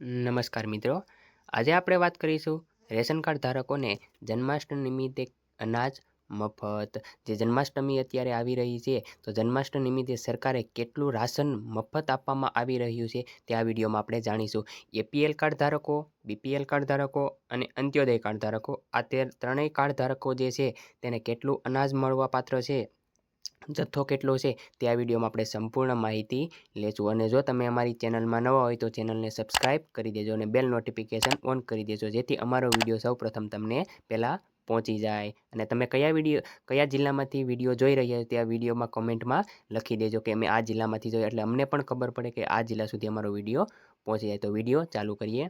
નમસ્કાર મિત્રો. આજે આપણે વાત કરીશું રેશન કાર્ડ ધારકોને જન્માષ્ટમી નિમિત્તે અનાજ, મફત. જે જન્માષ્ટમી અત્યારે આવી રહી છે, તો જન્માષ્ટમી નિમિત્તે સરકારે કેટલું રાશન, મફત આપવામાં આવી રહ્યું છે તે આ વિડીયોમાં આપણે જાણીશું. એપીએલ કાર્ડ ધારકો, બીપીએલ કાર્ડ ધારકો અને અંત્યોદય કાર્ડ ધારકો. આ તે ત્રણેય કાર્ડ ધારકો જે છે, તેને કેટલું અનાજ મળવા પાત્ર છે? જથ્થો કેટલો છે તે આ વિડીયોમાં આપણે સંપૂર્ણ માહિતી લેશું. અને જો તમે અમારી ચેનલમાં નવા હોય તો ચેનલને સબસ્ક્રાઈબ કરી દેજો અને બેલ નોટિફિકેશન ઓન કરી દેજો, જેથી અમારો વીડિયો સૌપ્રથમ તમને પહેલાં પહોંચી જાય. અને તમે કયા વીડિયો, કયા જિલ્લામાંથી વીડિયો જોઈ રહ્યા છો તે આ વિડીયોમાં કમેન્ટમાં લખી દેજો કે અમે આ જિલ્લામાંથી જોઈએ એટલે અમને પણ ખબર પડે કે આ જિલ્લા સુધી અમારો વીડિયો પહોંચી જાય. તો વીડિયો ચાલુ કરીએ.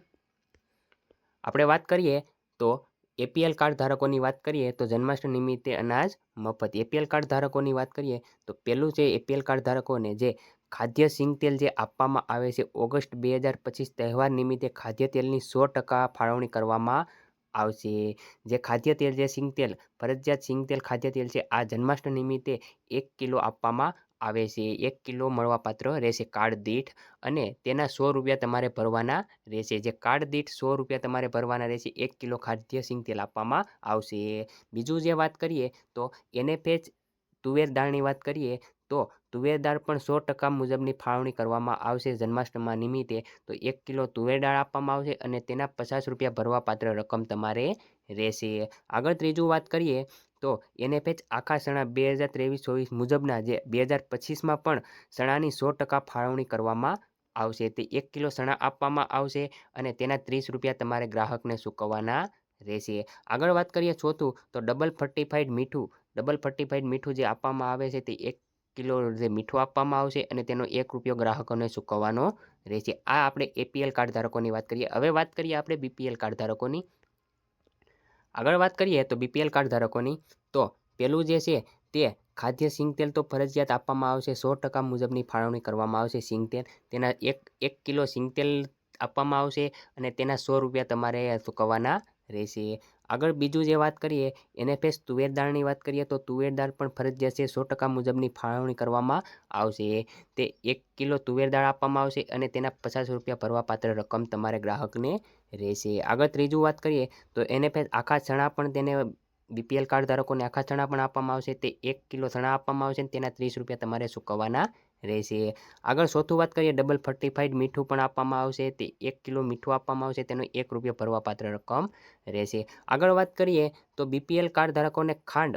આપણે વાત કરીએ તો એપીએલ કાર્ડ ધારકોની વાત કરીએ તો જન્માષ્ટમી નિમિત્તે અનાજ, મફત એપીએલ કાર્ડ ધારકોની વાત કરીએ તો પહેલું છે એપીએલ કાર્ડ ધારકોને જે ખાદ્ય સિંગતેલ જે આપવામાં આવે છે, ઓગસ્ટ બે હજાર પચીસ તહેવાર નિમિત્તે ખાદ્ય તેલની સો ટકા ફાળવણી કરવામાં આવશે. જે ખાદ્ય તેલ જે સિંગતેલ ફરજિયાત સિંગતેલ ખાદ્ય તેલ છે, આ જન્માષ્ટમી નિમિત્તે એક કિલો આપવામાં આવે છે, એક કિલો મળવાપાત્ર રહેશે કાર્ડ દીઠ અને તેના સો રૂપિયા તમારે ભરવાના રહેશે. જે કાર્ડ દીઠ સો રૂપિયા તમારે ભરવાના રહેશે, એક કિલો ખાદ્ય સિંગ તેલ આપવામાં આવશે. બીજું જે વાત કરીએ તો એનએફએચ તુવેર દાળની વાત કરીએ તો તુવેર દાળ પણ સો ટકા મુજબની ફાળવણી કરવામાં આવશે જન્માષ્ટમી નિમિત્તે. તો એક કિલો તુવેર દાળ આપવામાં આવશે અને તેના પચાસ રૂપિયા ભરવાપાત્ર રકમ તમારે રહેશે. આગળ ત્રીજું વાત કરીએ તો એનએફએચ આખા સણા બે હજાર ત્રેવીસ ચોવીસ મુજબના જે બે હજાર પચીસમાં પણ સણાની સો ટકા ફાળવણી કરવામાં આવશે. તે એક કિલો સણા આપવામાં આવશે અને તેના ત્રીસ રૂપિયા તમારે ગ્રાહકને ચૂકવવાના રહેશે. આગળ વાત કરીએ ચોથું, તો ડબલ ફર્ટિફાઈડ મીઠું. ડબલ ફર્ટિફાઈડ મીઠું જે આપવામાં આવે છે તે એક કિલો જે મીઠું આપવામાં આવશે અને તેનો એક રૂપિયો ગ્રાહકોને ચૂકવવાનો રહેશે. આ આપણે એપીએલ કાર્ડ ધારકોની વાત કરીએ. હવે વાત કરીએ આપણે બીપીએલ કાર્ડ ધારકોની. આગળ વાત કરીએ તો બીપીએલ કાર્ડ ધારકોની, તો પેલું જે છે તે ખાદ્ય સિંગતેલ તો ફરજિયાત આપવામાં આવશે, સો ટકા મુજબની ફાળવણી કરવામાં આવશે સિંગતેલ તેના એક એક કિલો સિંગતેલ આપવામાં આવશે અને તેના સો રૂપિયા તમારે ચૂકવવાના રહેશે. આગળ બીજું જે વાત કરીએ એનએફએસ તુવેર દાળની વાત કરીએ, તો તુવેર દાળ પણ ફરજિયાત છે સો ટકા મુજબની ફાળવણી કરવામાં આવશે. તે એક કિલો તુવેર દાળ આપવામાં આવશે અને તેના પચાસ રૂપિયા ભરવાપાત્ર રકમ તમારે ગ્રાહકને રહેશે. આગળ ત્રીજું વાત કરીએ, તો એનએફએસ આખા ચણા પણ તેને બીપીએલ કાર્ડ ધારકોને આખા ચણા પણ આપવામાં આવશે. તે એક કિલો ચણા આપવામાં આવશે અને તેના ત્રીસ રૂપિયા તમારે ચૂકવવાના રહેશે. આગળ ચોથું વાત કરીએ ડબલ ફર્ટિફાઈડ મીઠું પણ આપવામાં આવશે. તે એક કિલો મીઠું આપવામાં આવશે. તેનો એક રૂપિયા ભરવાપાત્ર રકમ રહેશે. આગળ વાત કરીએ, તો બીપીએલ કાર્ડ ધારકોને ખાંડ.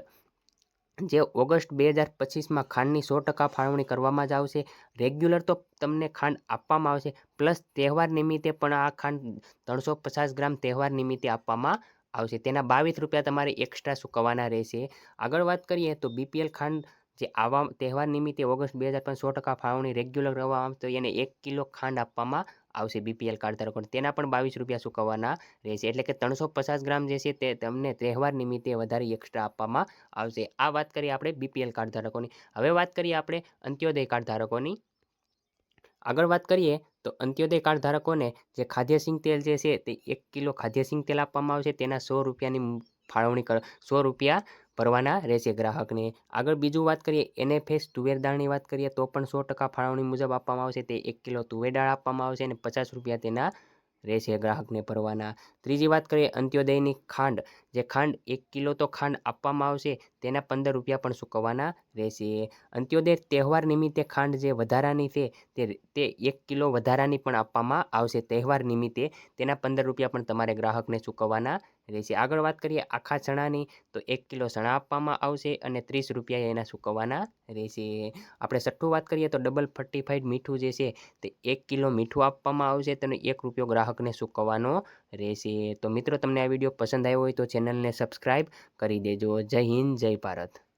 જે ઓગસ્ટ બે હજાર પચીસમાં ખાંડની સો ટકા ફાળવણી કરવામાં જ આવશે. રેગ્યુલર તો તમને ખાંડ આપવામાં આવશે. પ્લસ તહેવાર નિમિત્તે પણ આ ખાંડ ત્રણસો પચાસ ગ્રામ તહેવાર નિમિત્તે આપવામાં આવશે. તેના બાવીસ રૂપિયા તમારે એક્સ્ટ્રા ચૂકવવાના રહેશે. આગળ વાત કરીએ, તો બીપીએલ ખાંડ જે આવા તહેવાર નિમિત્તે ઓગસ્ટ બે હજાર સો ટકા ફાળવણી રેગ્યુલર કરવામાં તો એને એક કિલો ખાંડ આપવામાં આવશે બીપીએલ કાર્ડ ધારકોને તેના પણ બાવીસ રૂપિયા ચૂકવવાના રહેશે. એટલે કે ત્રણસો પચાસ ગ્રામ જે છે તે તમને તહેવાર નિમિત્તે વધારે એક્સ્ટ્રા આપવામાં આવશે. આ વાત કરીએ આપણે બીપીએલ કાર્ડ ધારકોની. હવે વાત કરીએ આપણે અંત્યોદય કાર્ડ ધારકોની. આગળ વાત કરીએ તો અંત્યોદય કાર્ડ ધારકોને જે ખાદ્ય સિંગ તેલ જે છે તે એક કિલો ખાદ્ય સિંગ તેલ આપવામાં આવશે. તેના સો રૂપિયાની ફાળવણી કર, સો રૂપિયા ભરવાના રહેશે ગ્રાહકને. આગળ બીજું વાત કરીએ, એનએફએસ તુવેર દાળની વાત કરીએ, તો પણ સો ટકા ફાળવણી મુજબ આપવામાં આવશે. તે એક કિલો તુવેર દાળ આપવામાં આવશે અને પચાસ રૂપિયા તેના રહેશે ગ્રાહકને ભરવાના. ત્રીજી વાત કરીએ, અંત્યોદયની ખાંડ. જે ખાંડ એક કિલો તો ખાંડ આપવામાં આવશે, તેના પંદર રૂપિયા પણ ચૂકવવાના રહેશે. અંત્યોદય તહેવાર નિમિત્તે ખાંડ જે વધારાની છે, તે તે એક કિલો વધારાની પણ આપવામાં આવશે. તહેવાર નિમિત્તે તેના પંદર રૂપિયા પણ તમારે ગ્રાહકને ચૂકવવાના રહેશે આગળ વાત કરીએ આખા ચણાની, તો એક કિલો ચણા આપવામાં આવશે અને ત્રીસ રૂપિયા એના ચૂકવવાના રહેશે. આપણે છઠ્ઠું વાત કરીએ તો ડબલ ફર્ટિફાઈડ મીઠું જે છે તે એક કિલો મીઠું આપવામાં આવશે તેને એક રૂપિયો ગ્રાહકને ચૂકવવાનો રહેશે. તો મિત્રો, તમને આ વીડિયો પસંદ આવ્યો હોય તો ચેનલને સબસ્ક્રાઈબ કરી દેજો. જય હિન્દ, જય ભારત.